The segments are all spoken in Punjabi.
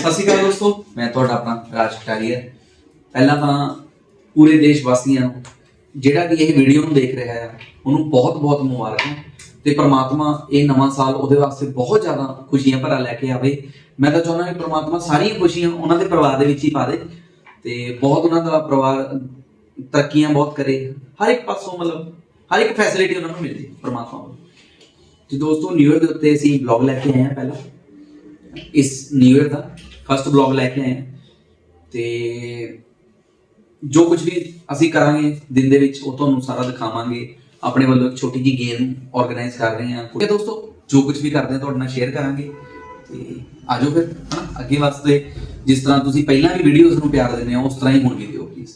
ਸਤਿ ਸ਼੍ਰੀ ਅਕਾਲ ਦੋਸਤੋ, ਮੈਂ ਤੁਹਾਡਾ ਆਪਣਾ ਰਾਜ ਕਟਾਰੀਆ ਪਹਿਲਾਂ ਤਾਂ ਪੂਰੇ ਦੇਸ਼ ਵਾਸੀਆਂ ਨੂੰ, ਜਿਹੜਾ ਵੀ ਇਹ ਵੀਡੀਓ ਨੂੰ ਦੇਖ ਰਿਹਾ ਹੈ, ਉਹਨੂੰ ਬਹੁਤ-ਬਹੁਤ ਮੁਬਾਰਕਾਂ ਤੇ ਪ੍ਰਮਾਤਮਾ ਇਹ ਨਵਾਂ ਸਾਲ ਉਹਦੇ ਵਾਸਤੇ ਬਹੁਤ ਜ਼ਿਆਦਾ ਖੁਸ਼ੀਆਂ ਭਰਾ ਲੈ ਕੇ ਆਵੇ। ਮੈਂ ਤਾਂ ਚਾਹੁੰਦਾ ਕਿ ਪ੍ਰਮਾਤਮਾ ਸਾਰੀਆਂ ਖੁਸ਼ੀਆਂ ਉਹਨਾਂ ਦੇ ਪਰਿਵਾਰ ਦੇ ਵਿੱਚ ਹੀ ਪਾ ਦੇ ਤੇ ਬਹੁਤ ਉਹਨਾਂ ਦਾ ਪਰਿਵਾਰ ਤਰੱਕੀਆਂ ਬਹੁਤ ਕਰੇ। ਹਰ ਇੱਕ ਪਾਸੋਂ ਮਤਲਬ ਹਰ ਇੱਕ ਫੈਸਿਲਿਟੀ ਉਹਨਾਂ ਨੂੰ ਮਿਲੇ ਪ੍ਰਮਾਤਮਾ ਵੱਲੋਂ। ਤੇ ਦੋਸਤੋ ਨਿਊ ਇਅਰ ਦੇ ਉੱਤੇ ਅਸੀਂ ਵਲੌਗ ਲੈ ਕੇ ਆਏ ਹਾਂ ਪਹਿਲਾਂ। ਇਸ ਨਿਊ ਇਅਰ ਦਾ ਫਸਟ ਬਲੌਗ ਲੈ ਕੇ ਆਏ ਹਾਂ। ਤੇ ਜੋ ਕੁਝ ਵੀ ਅਸੀਂ ਕਰਾਂਗੇ ਦਿਨ ਦੇ ਵਿੱਚ, ਉਹ ਤੁਹਾਨੂੰ ਸਾਰਾ ਦਿਖਾਵਾਂਗੇ। ਆਪਣੇ ਵੱਲੋਂ ਇੱਕ ਛੋਟੀ ਜਿਹੀ ਗੇਮ ਆਰਗੇਨਾਈਜ਼ ਕਰ ਰਹੇ ਹਾਂ। ਠੀਕ ਹੈ ਦੋਸਤੋ, ਜੋ ਕੁਝ ਵੀ ਕਰਦੇ ਹਾਂ, ਤੁਹਾਡੇ ਨਾਲ ਸ਼ੇਅਰ ਕਰਾਂਗੇ। ਤੇ ਆਜੋ ਫਿਰ, ਹਨਾ? ਅੱਗੇ ਵਾਸਤੇ ਜਿਸ ਤਰ੍ਹਾਂ ਤੁਸੀਂ ਪਹਿਲਾਂ ਵੀ ਵੀਡੀਓਜ਼ ਨੂੰ ਪਿਆਰ ਦਿੰਦੇ ਹੋ, ਉਸ ਤਰ੍ਹਾਂ ਹੀ ਹੁਣ ਵੀ ਦਿਓ ਪਲੀਜ਼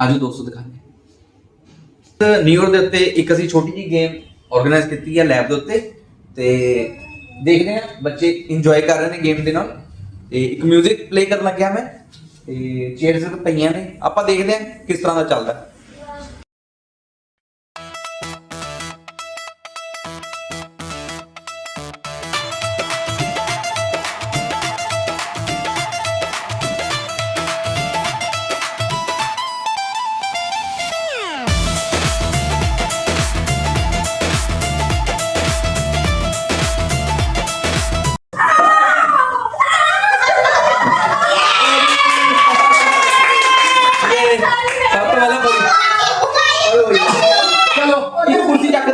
ਆਜੋ ਦੋਸਤੋ, ਦਿਖਾਉਂਦੇ ਨਿਊ ਦੇ ਉੱਤੇ ਇੱਕ ਅਸੀਂ ਛੋਟੀ ਜਿਹੀ ਗੇਮ ਆਰਗੇਨਾਈਜ਼ ਕੀਤੀ ਹੈ ਲੈਬ ਦੇ ਉੱਤੇ। ਤੇ ਦੇਖਦੇ ਹਾਂ, ਬੱਚੇ ਇੰਜੋਏ ਕਰ ਰਹੇ ਨੇ ਗੇਮ ਦੇ ਨਾਲ। ਤੇ ਇੱਕ 뮤직 ਪਲੇ ਕਰਨ ਲੱਗਿਆ ਮੈਂ, ਤੇ ਚੇਅਰਸ ਪਈਆਂ ਨੇ। ਆਪਾਂ ਦੇਖਦੇ ਹਾਂ ਕਿਸ ਤਰ੍ਹਾਂ ਦਾ ਚੱਲਦਾ।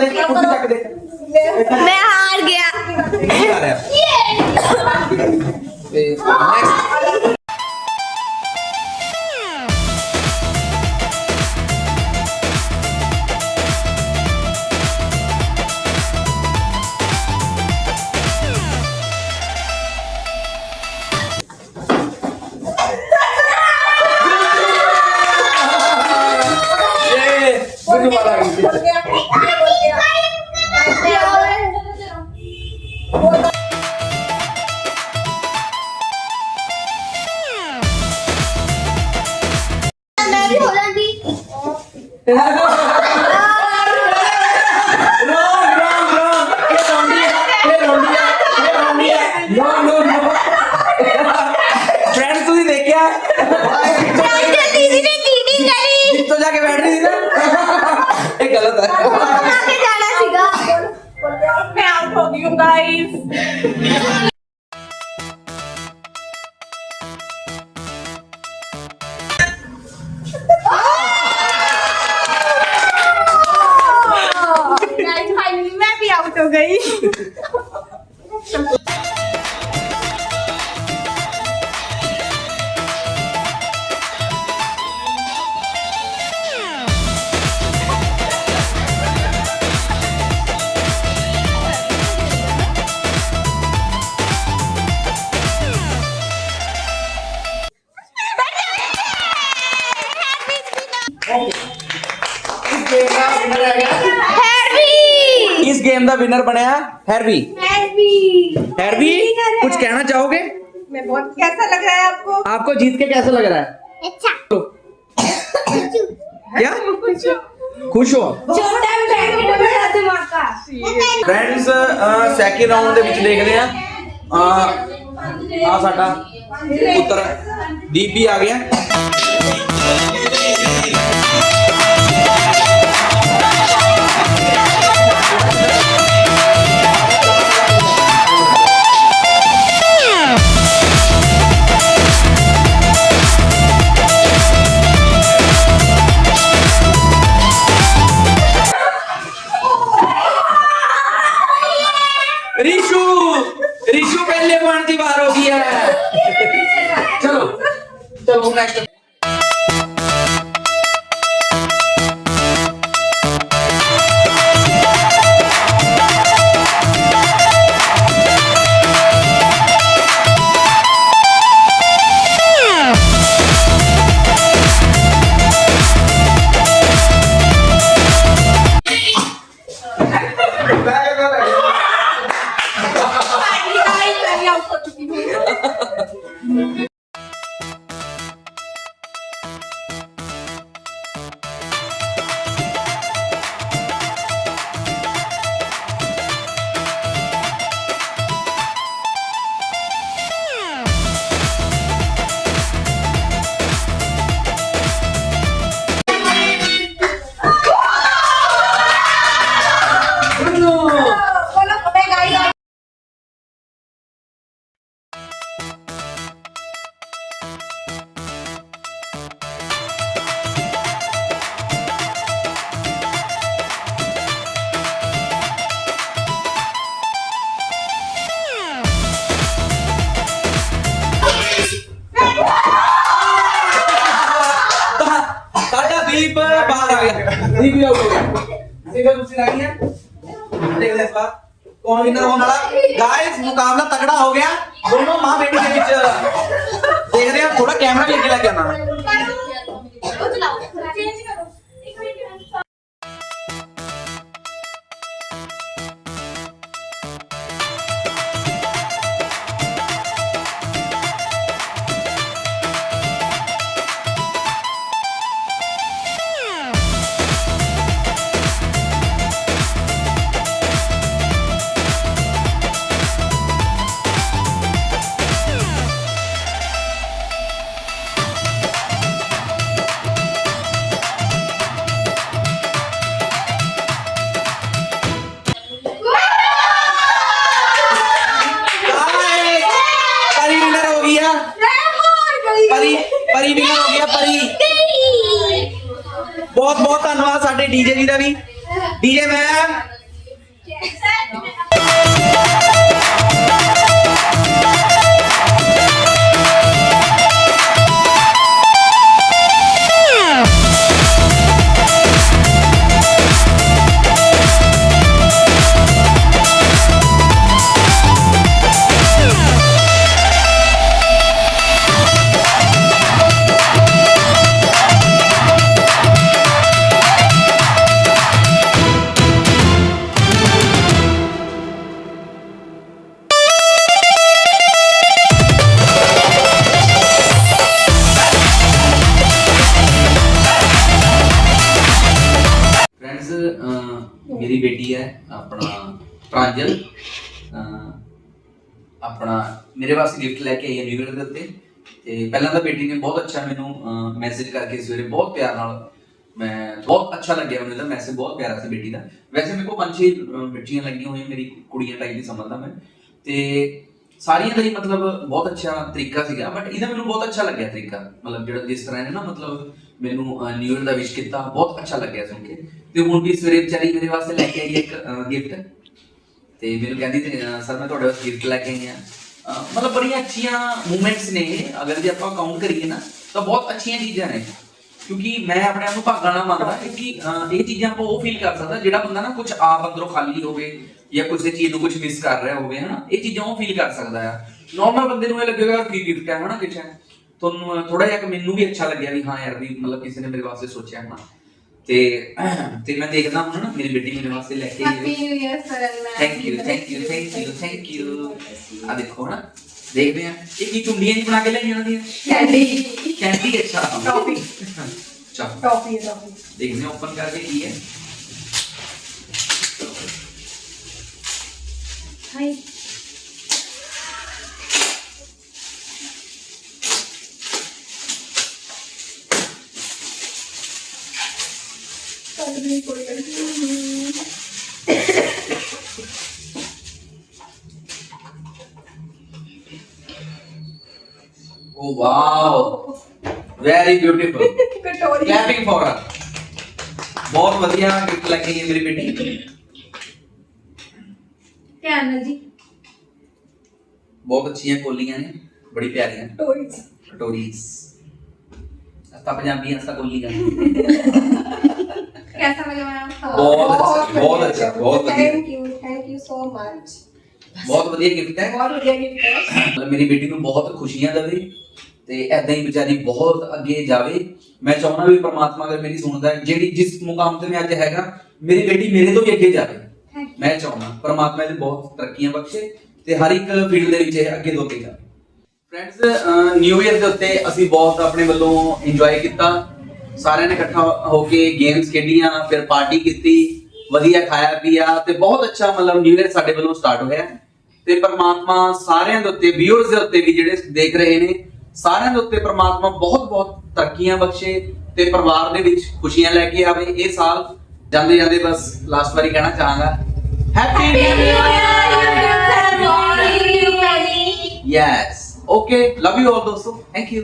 ਦੇ ਕੁੱਤੀ ਚੱਕ ਦੇ। ਮੈਂ ਹਾਰ ਗਿਆ। ਤੇ ਨੈਕਸਟ ਰੋਂਗ ਰੋਂਗ ਰੋਂਗ ਇਹ ਰੋਂਦੀ ਆ ਇਹ ਰੋਂਦੀ ਆ ਇਹ ਰੋਂਦੀ ਆ ਨੋ ਨੋ ਨੋ ਫਰੈਂਡ ਤੁਸੀਂ ਦੇਖਿਆ? ਭਾਈ ਤੇ ਦੀਦੀ ਨੇ ਕੀਟਿੰਗ ਕਰੀ। ਜਿੱਤੋਂ ਜਾ ਕੇ ਬੈਠ ਰਹੀ ਸੀ ਨਾ। centavo que eu ganhei. Heavy ਇਸ ਗੇਮ ਦਾ ਵਿਨਰ ਬਣਿਆ ਹੈਰਵੀ हैवी हैरवी कुछ कहना चाहोगे मैं बहुत कैसा लग रहा है आपको आपको जीत के कैसा लग रहा है अच्छा क्या खुश हो छोटा पैकेट बड़ा दिमाग का ਫਰੈਂਡਸ ਸੈਕਿੰਡ ਰਾਉਂਡ ਦੇ ਵਿੱਚ ਦੇਖਦੇ ਆ ਆ ਸਾਡਾ ਪੁੱਤਰ ਦੀਪੀ ਆ ਗਿਆ रिशु रिशु पहले पॉइंट की बार हो गई है चलो चलो नेक्स्ट ਦੀ ਵੀ ਆਊਟ ਹੋ ਗਿਆ ਤੁਸੀਂ ਰਹਿ ਗਈਆਂ ਦੇਖਦੇ ਇਸ ਵਾਰ। ਕੌਣ ਵਿਨਰ ਹੋਣ ਵਾਲਾ? ਗਾਇਸ ਮੁਕਾਬਲਾ ਤਕੜਾ ਹੋ ਗਿਆ। ਦੋਨੋਂ ਮਾਂ ਬੇਟੀ ਦੇ ਵਿੱਚ ਦੇਖਦੇ ਹਾਂ ਥੋੜਾ ਕੈਮਰਾ ਵੀ ਅੱਗੇ ਲੈ ਕੇ ਆਉਣਾ। ਉਹ ਚਲਾਓ। ਧੰਨਵਾਦ ਸਾਡੇ ਡੀਜੇ ਜੀ ਪ੍ਰਾਂਜਲ ਆਪਣਾ ਮੇਰੇ ਵਾਸਤੇ ਗਿਫਟ ਲੈ ਕੇ ਆਈ ਹੈ ਨਿਊ ਇਅਰ ਦੇ ਉੱਤੇ। ਤੇ ਪਹਿਲਾਂ ਤਾਂ ਬੇਟੀ ਨੇ ਬਹੁਤ ਅੱਛਾ ਮੈਨੂੰ ਮੈਸੇਜ ਕਰਕੇ ਸਵੇਰੇ ਬਹੁਤ ਪਿਆਰ ਨਾਲ ਮੈਂ, ਬਹੁਤ ਅੱਛਾ ਲੱਗਿਆ ਮੈਨੂੰ ਇਹਦਾ ਮੈਸੇਜ ਬਹੁਤ ਪਿਆਰਾ ਸੀ ਬੇਟੀ ਦਾ। ਵੈਸੇ ਮੇਰੇ ਕੋਲ ਪੰਜ ਛੇ ਬੱਚੀਆਂ ਲੱਗੀਆਂ ਹੋਈਆਂ, ਮੇਰੀ ਕੁੜੀਆਂ ਟਾਈਪ ਦੀ ਸਮਝਦਾ ਮੈਂ। ਤੇ ਸਾਰੀਆਂ ਦਾ ਹੀ ਮਤਲਬ ਬਹੁਤ ਅੱਛਾ ਤਰੀਕਾ ਸੀਗਾ ਬਟ ਇਹਦਾ ਮੈਨੂੰ ਬਹੁਤ ਅੱਛਾ ਲੱਗਿਆ ਤਰੀਕਾ। ਮਤਲਬ ਜਿਹੜਾ ਜਿਸ ਤਰ੍ਹਾਂ ਇਹਨੇ ਨਾ ਮਤਲਬ ਮੈਨੂੰ ਨਿਊ ਇਅਰ ਦਾ ਵਿਸ਼ ਕੀਤਾ, ਬਹੁਤ ਅੱਛਾ ਲੱਗਿਆ ਸੁਣ ਕੇ। ਤੇ ਹੁਣ ਵੀ ਸਵੇਰੇ ਵਿਚਾਰੀ ਮੇਰੇ ਵਾਸਤੇ ਲੈ ਕੇ ਆਈ ਇੱਕ ਗਿਫਟ ਤੇ ਮੈਨੂੰ ਕਹਿੰਦੀ ਤੇ ਸਰ ਮੈਂ ਤੁਹਾਡੇ ਵਾਸਤੇ ਗਿਫਟ ਲੈ ਕੇ ਆਈ ਆ ਮਤਲਬ ਬੜੀਆਂ ਅੱਛੀਆਂ ਮੂਮੈਂਟਸ ਨੇ। ਅਗਰ ਜੇ ਆਪਾਂ ਕਾਊਂਟ ਕਰੀਏ ਨਾ, ਤਾਂ ਬਹੁਤ ਅੱਛੀਆਂ ਚੀਜ਼ਾਂ ਨੇ। ਕਿਉਂਕਿ ਮੈਂ ਆਪਣੇ ਆਪ ਨੂੰ ਭਾਗਾਂ ਨਾਲ ਮੰਨਦਾ, ਕਿਉਂਕਿ ਇਹ ਚੀਜ਼ਾਂ ਆਪਾਂ ਉਹ ਫੀਲ ਕਰ ਸਕਦਾ ਜਿਹੜਾ ਬੰਦਾ ਨਾ ਕੁਝ ਆਪ ਅੰਦਰੋਂ ਖਾਲੀ ਹੋਵੇ ਜਾਂ ਕਿਸੇ ਚੀਜ਼ ਨੂੰ ਕੁਝ ਮਿਸ ਕਰ ਰਿਹਾ ਹੋਵੇ, ਹਨਾ? ਇਹ ਚੀਜ਼ਾਂ ਉਹ ਫੀਲ ਕਰ ਸਕਦਾ ਆ। ਨਾਰਮਲ ਬੰਦੇ ਨੂੰ ਇਹ ਲੱਗੇਗਾ ਕੀ ਗਿਫਟ ਹੈ, ਹਨਾ ਕੁਛ ਤੁਹਾਨੂੰ ਥੋੜਾ ਜਿਹਾ ਮੈਨੂੰ ਵੀ ਅੱਛਾ ਲੱਗਿਆ ਵੀ ਹਾਂ ਯਾਰ ਵੀ ਮਤਲਬ ਕਿਸੇ ਨੇ ਮੇਰੇ ਵਾਸਤੇ ਸੋਚਿਆ ਹਨਾ ਤੇ ਤੇ ਮੈਂ ਦੇਖਦਾ ਹੁਣ ਨਾ ਮੇਰੀ ਬੇਟੀ ਮੇਰੇ ਵਾਸਤੇ ਲੈ ਕੇ ਆਈ ਹੈ new year Saran thank you thank you thank you thank you ਆ ਦੇਖੋ ਨਾ ਦੇਖਦੇ ਆ ਇਹ ਕੀ ਚੁੰਡੀਆਂ ਜੀ ਬਣਾ ਕੇ ਲੈ ਜਾਂਦੀ ਹੈ ਕੈਂਡੀ ਕੈਂਡੀ ਅੱਛਾ। ਟੌਫੀ ਚਲ। ਟੌਫੀ ਟੌਫੀ ਦੇਖਦੇ ਹਾਂ ਓਪਨ ਕਰਕੇ ਕੀ ਹੈ। ਹਾਈ ਕੱਲ ਕੋਈ ਨਹੀਂ ਓ ਵਾਓ ਵੈਰੀ ਬਿਊਟੀਫੁਲ ਕਟੋਰੀ ਕਲੈਪਿੰਗ ਫॉर ਹਰ ਬਹੁਤ ਵਧੀਆ ਗਿਫਟ ਲੱਗੀ ਹੈ ਮੇਰੀ ਬੇਟੀ ਧਿਆਨ ਨਾਲ ਜੀ ਬਹੁਤ ਅੱਛੀਆਂ ਕੋਲੀਆਂ ਨੇ ਬੜੀ ਪਿਆਰੀਆਂ ਟੋਇਸ ਕਟੋਰੀਸ ਅਸਤਾ ਪੰਜਾਬੀਆਂ ਅਸਤਾ ਕੋਲੀਆਂ कैसा लगा मैम बहुत अच्छा, बहुत अच्छा, बहुत बढ़िया। Thank you thank you so much ਬਹੁਤ ਵਧੀਆ ਗਿਫਟ ਹੈ बहुत बढ़िया गिफ्ट है ਮਤਲਬ ਮੇਰੀ ਬੇਟੀ ਨੂੰ ਬਹੁਤ ਖੁਸ਼ੀਆਂ ਦੇਵੇ ਤੇ ਐਦਾਂ ਹੀ ਵਿਚਾਰੀ ਬਹੁਤ ਅੱਗੇ ਜਾਵੇ ਮੈਂ ਚਾਹੁੰਦਾ ਵੀ ਪ੍ਰਮਾਤਮਾ ਅਗਰ ਮੇਰੀ ਸੁਣਦਾ ਹੈ ਜਿਹੜੀ ਜਿਸ ਮੁਕਾਮ ਤੇ ਮੈਂ ਅੱਜ ਹੈਗਾ ਮੇਰੀ ਬੇਟੀ ਮੇਰੇ ਤੋਂ ਵੀ ਅੱਗੇ ਜਾਵੇ ਮੈਂ ਚਾਹੁੰਦਾ ਪ੍ਰਮਾਤਮਾ ਇਹਦੇ ਬਹੁਤ ਤਰੱਕੀਆਂ ਬਖਸ਼ੇ ਤੇ ਹਰ ਇੱਕ ਫੀਲਡ ਦੇ ਵਿੱਚ ਇਹ ਅੱਗੇ ਤੋਂ ਅੱਗੇ ਜਾਵੇ ਫਰੈਂਡਸ ਨਿਊ ਇਅਰ ਦੇ ਉੱਤੇ ਅਸੀਂ ਬਹੁਤ ਆਪਣੇ ਵੱਲੋਂ ਇੰਜੋਏ ਕੀਤਾ ਸਾਰਿਆਂ ਨੇ ਇਕੱਠਾ ਹੋ ਕੇ ਗੇਮਸ ਖੇਡੀਆਂ ਫਿਰ ਪਾਰਟੀ ਕੀਤੀ ਵਧੀਆ ਖਾਇਆ ਪੀਆ ਤੇ ਬਹੁਤ ਅੱਛਾ ਮਤਲਬ ਨਿਊ ਇਅਰ ਸਾਡੇ ਵੱਲੋਂ ਸਟਾਰਟ ਹੋਇਆ ਤੇ ਪ੍ਰਮਾਤਮਾ ਸਾਰਿਆਂ ਦੇ ਉੱਤੇ ਵਿਊਅਰਸ ਦੇ ਉੱਤੇ ਵੀ ਜਿਹੜੇ ਦੇਖ ਰਹੇ ਨੇ ਸਾਰਿਆਂ ਦੇ ਉੱਤੇ ਪ੍ਰਮਾਤਮਾ ਬਹੁਤ ਬਹੁਤ ਤਰੱਕੀਆਂ ਬਖਸ਼ੇ ਤੇ ਪਰਿਵਾਰ ਦੇ ਵਿੱਚ ਖੁਸ਼ੀਆਂ ਲੈ ਕੇ ਆਵੇ। ਇਹ ਸਾਲ ਜਾਂਦੇ ਜਾਂਦੇ ਬਸ ਲਾਸਟ ਵਾਰੀ ਕਹਿਣਾ ਚਾਹਾਂਗਾ। Happy new year yes okay love you all ਦੋਸਤੋ. Thank you